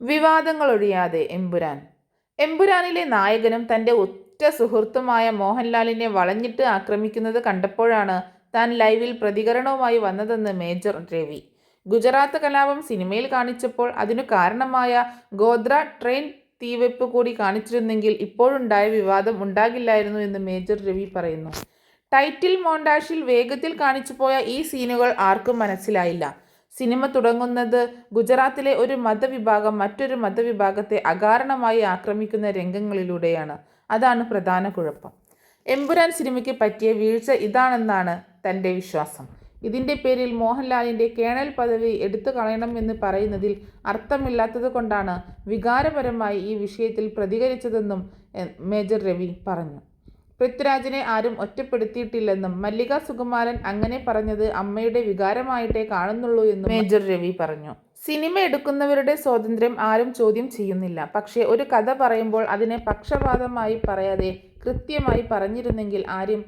വിവാദങ്ങളൊഴിയാതെ എമ്പുരാൻ. എമ്പുരാനിലെ നായകനും തന്റെ ഒറ്റ സുഹൃത്തുമായ മോഹൻലാലിനെ വളഞ്ഞിട്ട് ആക്രമിക്കുന്നത് കണ്ടപ്പോഴാണ് താൻ ലൈവിൽ പ്രതികരണവുമായി വന്നതെന്ന് മേജർ രവി. ഗുജറാത്ത് കലാപം സിനിമയിൽ കാണിച്ചപ്പോൾ അതിനു കാരണമായ ഗോദ്ര ട്രെയിൻ തീവെപ്പ് കൂടി കാണിച്ചിരുന്നെങ്കിൽ ഇപ്പോഴുണ്ടായ വിവാദം ഉണ്ടാകില്ലായിരുന്നു എന്ന് മേജർ രവി പറയുന്നു. ടൈറ്റിൽ മോണ്ടാഷിൽ വേഗത്തിൽ കാണിച്ചു പോയ ഈ സീനുകൾ ആർക്കും മനസ്സിലായില്ല. സിനിമ തുടങ്ങുന്നത് ഗുജറാത്തിലെ ഒരു മതവിഭാഗം മറ്റൊരു മതവിഭാഗത്തെ അകാരണമായി ആക്രമിക്കുന്ന രംഗങ്ങളിലൂടെയാണ്. അതാണ് പ്രധാന കുഴപ്പം. എമ്പുരാൻ സിനിമയ്ക്ക് പറ്റിയ വീഴ്ച ഇതാണെന്നാണ് തന്റെ വിശ്വാസം. ഇതിന്റെ പേരിൽ മോഹൻലാലിന്റെ കേണൽ പദവി എടുത്തു കളയണമെന്ന് പറയുന്നതിൽ അർത്ഥമില്ലാത്തത് കൊണ്ടാണ് വികാരപരമായി ഈ വിഷയത്തിൽ പ്രതികരിച്ചതെന്നും മേജർ രവി പറഞ്ഞു. പൃഥ്വിരാജിനെ ആരും ഒറ്റപ്പെടുത്തിയിട്ടില്ലെന്നും മല്ലിക സുകുമാരൻ അങ്ങനെ പറഞ്ഞത് അമ്മയുടെ വികാരമായിട്ടേ കാണുന്നുള്ളൂ എന്നും മേജർ രവി പറഞ്ഞു. സിനിമ എടുക്കുന്നവരുടെ സ്വാതന്ത്ര്യം ആരും ചോദ്യം ചെയ്യുന്നില്ല. പക്ഷേ ഒരു കഥ പറയുമ്പോൾ അതിനെ പക്ഷപാതമായി പറയാതെ കൃത്യമായി പറഞ്ഞിരുന്നെങ്കിൽ ആരും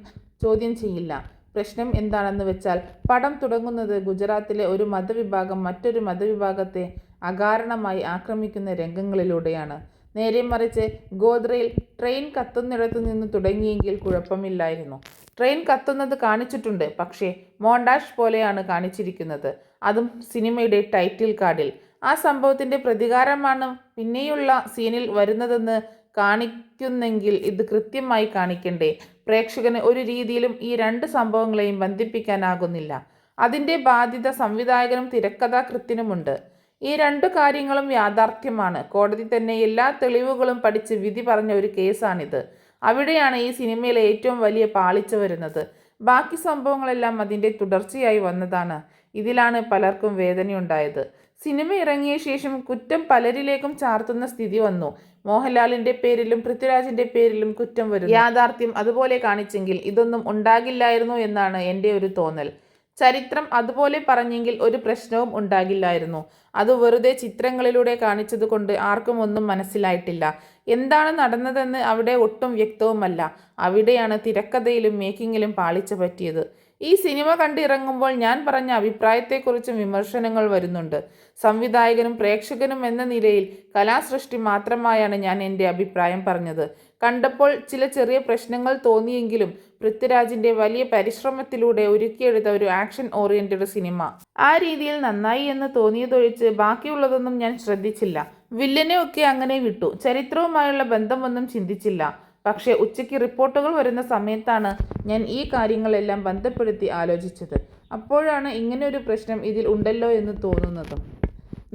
ചോദ്യം ചെയ്യില്ല. പ്രശ്നം എന്താണെന്ന് വെച്ചാൽ പടം തുടങ്ങുന്നത് ഗുജറാത്തിലെ ഒരു മതവിഭാഗം മറ്റൊരു മതവിഭാഗത്തെ അകാരണമായി ആക്രമിക്കുന്ന രംഗങ്ങളിലൂടെയാണ്. നേരെ മറിച്ച് ഗോദ്രയിൽ ട്രെയിൻ കത്തുന്നിടത്തു നിന്ന് തുടങ്ങിയെങ്കിൽ കുഴപ്പമില്ലായിരുന്നു. ട്രെയിൻ കത്തുന്നത് കാണിച്ചിട്ടുണ്ട്. പക്ഷേ മോണ്ടാഷ് പോലെയാണ് കാണിച്ചിരിക്കുന്നത്. അതും സിനിമയുടെ ടൈറ്റിൽ കാർഡിൽ. ആ സംഭവത്തിന്റെ പ്രതികാരമാണ് പിന്നെയുള്ള സീനിൽ വരുന്നതെന്ന് കാണിക്കുന്നെങ്കിൽ ഇത് കൃത്യമായി കാണിക്കണ്ടേ. പ്രേക്ഷകന് ഒരു രീതിയിലും ഈ രണ്ട് സംഭവങ്ങളെയും ബന്ധിപ്പിക്കാനാകുന്നില്ല. അതിന്റെ ബാധ്യത സംവിധായകനും തിരക്കഥാകൃത്തിനുമുണ്ട്. ഈ രണ്ടു കാര്യങ്ങളും യാഥാർത്ഥ്യമാണ്. കോടതി തന്നെ എല്ലാ തെളിവുകളും പഠിച്ച് വിധി പറഞ്ഞ ഒരു കേസാണിത്. അവിടെയാണ് ഈ സിനിമയിലെ ഏറ്റവും വലിയ പാളിച്ച വരുന്നത്. ബാക്കി സംഭവങ്ങളെല്ലാം അതിന്റെ തുടർച്ചയായി വന്നതാണ്. ഇതിലാണ് പലർക്കും വേദനയുണ്ടായത്. സിനിമ ഇറങ്ങിയ ശേഷം കുറ്റം പലരിലേക്കും ചാർത്തുന്ന സ്ഥിതി വന്നു. മോഹൻലാലിന്റെ പേരിലും പൃഥ്വിരാജിന്റെ പേരിലും കുറ്റം വരും യാഥാർത്ഥ്യം അതുപോലെ കാണിച്ചെങ്കിൽ ഇതൊന്നും ഉണ്ടാകില്ലായിരുന്നു എന്നാണ് എന്റെ ഒരു തോന്നൽ. ചരിത്രം അതുപോലെ പറഞ്ഞെങ്കിൽ ഒരു പ്രശ്നവും ഉണ്ടാകില്ലായിരുന്നു. അത് വെറുതെ ചിത്രങ്ങളിലൂടെ കാണിച്ചതുകൊണ്ട് ആർക്കും ഒന്നും മനസ്സിലായിട്ടില്ല. എന്താണ് നടന്നതെന്ന് അവിടെ ഒട്ടും വ്യക്തവുമല്ല. അവിടെയാണ് തിരക്കഥയിലും മേക്കിങ്ങിലും പാളിച്ച പറ്റിയത്. ഈ സിനിമ കണ്ടിറങ്ങുമ്പോൾ ഞാൻ പറഞ്ഞ അഭിപ്രായത്തെക്കുറിച്ചും വിമർശനങ്ങൾ വരുന്നുണ്ട്. സംവിധായകനും പ്രേക്ഷകനും എന്ന നിലയിൽ കലാസൃഷ്ടി മാത്രമായാണ് ഞാൻ എന്റെ അഭിപ്രായം പറഞ്ഞത്. കണ്ടപ്പോൾ ചില ചെറിയ പ്രശ്നങ്ങൾ തോന്നിയെങ്കിലും പൃഥ്വിരാജിന്റെ വലിയ പരിശ്രമത്തിലൂടെ ഒരുക്കിയെടുത്ത ഒരു ആക്ഷൻ ഓറിയന്റഡ് സിനിമ. ആ രീതിയിൽ നന്നായി എന്ന് തോന്നിയതൊഴിച്ച് ബാക്കിയുള്ളതൊന്നും ഞാൻ ശ്രദ്ധിച്ചില്ല. വില്ലനെ ഒക്കെ അങ്ങനെ വിട്ടു. ചരിത്രവുമായുള്ള ബന്ധമൊന്നും ചിന്തിച്ചില്ല. പക്ഷേ ഉച്ചയ്ക്ക് റിപ്പോർട്ടുകൾ വരുന്ന സമയത്താണ് ഞാൻ ഈ കാര്യങ്ങളെല്ലാം ബന്ധപ്പെടുത്തി ആലോചിച്ചത്. അപ്പോഴാണ് ഇങ്ങനെ ഒരു പ്രശ്നം ഇതിൽ ഉണ്ടല്ലോ എന്ന് തോന്നുന്നതും.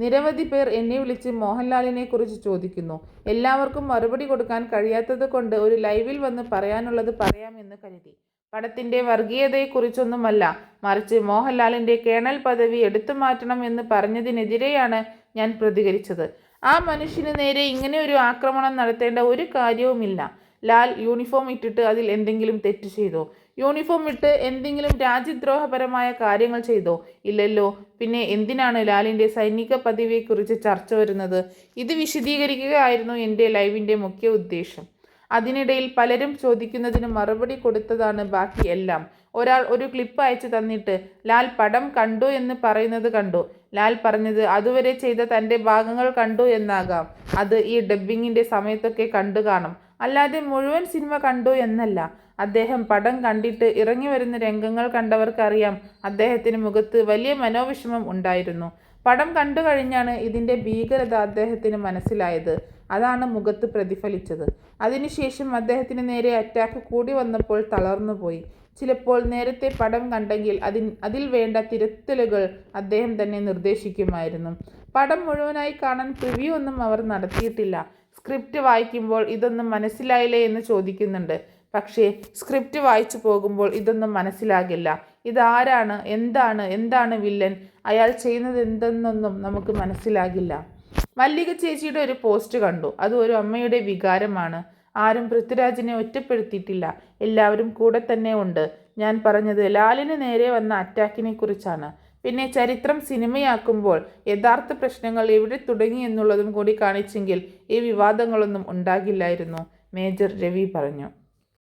നിരവധി പേർ എന്നെ വിളിച്ച് മോഹൻലാലിനെ കുറിച്ച് ചോദിക്കുന്നു. എല്ലാവർക്കും മറുപടി കൊടുക്കാൻ കഴിയാത്തത് കൊണ്ട് ഒരു ലൈവിൽ വന്ന് പറയാനുള്ളത് പറയാമെന്ന് കരുതി. പടത്തിന്റെ വർഗീയതയെക്കുറിച്ചൊന്നുമല്ല. മറിച്ച് മോഹൻലാലിന്റെ കേണൽ പദവി എടുത്തു മാറ്റണം എന്ന് പറഞ്ഞതിനെതിരെയാണ് ഞാൻ പ്രതികരിച്ചത്. ആ മനുഷ്യന് നേരെ ഇങ്ങനെ ഒരു ആക്രമണം നടത്തേണ്ട ഒരു കാര്യവുമില്ല. ലാൽ യൂണിഫോം ഇട്ടിട്ട് അതിൽ എന്തെങ്കിലും തെറ്റ് ചെയ്തോ? യൂണിഫോം ഇട്ട് എന്തെങ്കിലും രാജ്യദ്രോഹപരമായ കാര്യങ്ങൾ ചെയ്തോ? ഇല്ലല്ലോ. പിന്നെ എന്തിനാണ് ലാലിന്റെ സൈനിക പദവിയെക്കുറിച്ച് ചർച്ച വരുന്നത്? ഇത് വിശദീകരിക്കുകയായിരുന്നു എന്റെ ലൈവിന്റെ മുഖ്യ ഉദ്ദേശം. അതിനിടയിൽ പലരും ചോദിക്കുന്നതിന് മറുപടി കൊടുത്തതാണ് ബാക്കി എല്ലാം. ഒരാൾ ഒരു ക്ലിപ്പ് അയച്ചു തന്നിട്ട് ലാൽ പടം കണ്ടു എന്ന് പറയുന്നത് കണ്ടു. ലാൽ പറഞ്ഞത് അതുവരെ ചെയ്ത തന്റെ ഭാഗങ്ങൾ കണ്ടു എന്നാകാം. അത് ഈ ഡബ്ബിങ്ങിന്റെ സമയത്തൊക്കെ കണ്ടു കാണും. അല്ലാതെ മുഴുവൻ സിനിമ കണ്ടു എന്നല്ല. അദ്ദേഹം പടം കണ്ടിട്ട് ഇറങ്ങി വരുന്ന രംഗങ്ങൾ കണ്ടവർക്കറിയാം. അദ്ദേഹത്തിന് മുഖത്ത് വലിയ മനോവിഷമം ഉണ്ടായിരുന്നു. പടം കണ്ടു കഴിഞ്ഞാണ് ഇതിന്റെ ഭീകരത അദ്ദേഹത്തിന് മനസ്സിലായത്. അതാണ് മുഖത്ത് പ്രതിഫലിച്ചത്. അതിനുശേഷം അദ്ദേഹത്തിന് നേരെ അറ്റാക്ക് കൂടി വന്നപ്പോൾ തളർന്നുപോയി ചിലപ്പോൾ നേരത്തെ പടം കണ്ടെങ്കിൽ അതിൻ അതിൽ വേണ്ട തിരുത്തലുകൾ അദ്ദേഹം തന്നെ നിർദ്ദേശിക്കുമായിരുന്നു. പടം മുഴുവനായി കാണാൻ പ്രിവ്യൂ ഒന്നും അവർ നടത്തിയിട്ടില്ല. സ്ക്രിപ്റ്റ് വായിക്കുമ്പോൾ ഇതൊന്നും മനസ്സിലായില്ലേ എന്ന് ചോദിക്കുന്നുണ്ട്. പക്ഷേ സ്ക്രിപ്റ്റ് വായിച്ചു പോകുമ്പോൾ ഇതൊന്നും മനസ്സിലാകില്ല. ഇതാരാണ്? എന്താണ്? എന്താണ് വില്ലൻ? അയാൾ ചെയ്യുന്നത് എന്തെന്നൊന്നും നമുക്ക് മനസ്സിലാകില്ല. മല്ലിക ചേച്ചിയുടെ ഒരു പോസ്റ്റ് കണ്ടു. അത് ഒരു അമ്മയുടെ വികാരമാണ്. ആരും പൃഥ്വിരാജിനെ ഒറ്റപ്പെടുത്തിയിട്ടില്ല. എല്ലാവരും കൂടെ തന്നെ ഉണ്ട്. ഞാൻ പറഞ്ഞത് ലാലിന് നേരെ വന്ന അറ്റാക്കിനെ കുറിച്ചാണ് പിന്നെ ചരിത്രം സിനിമയാക്കുമ്പോൾ യഥാർത്ഥ പ്രശ്നങ്ങൾ എവിടെ തുടങ്ങി എന്നുള്ളതും കൂടി കാണിച്ചെങ്കിൽ ഈ വിവാദങ്ങളൊന്നും ഉണ്ടാകില്ലായിരുന്നു. മേജർ രവി പറഞ്ഞു.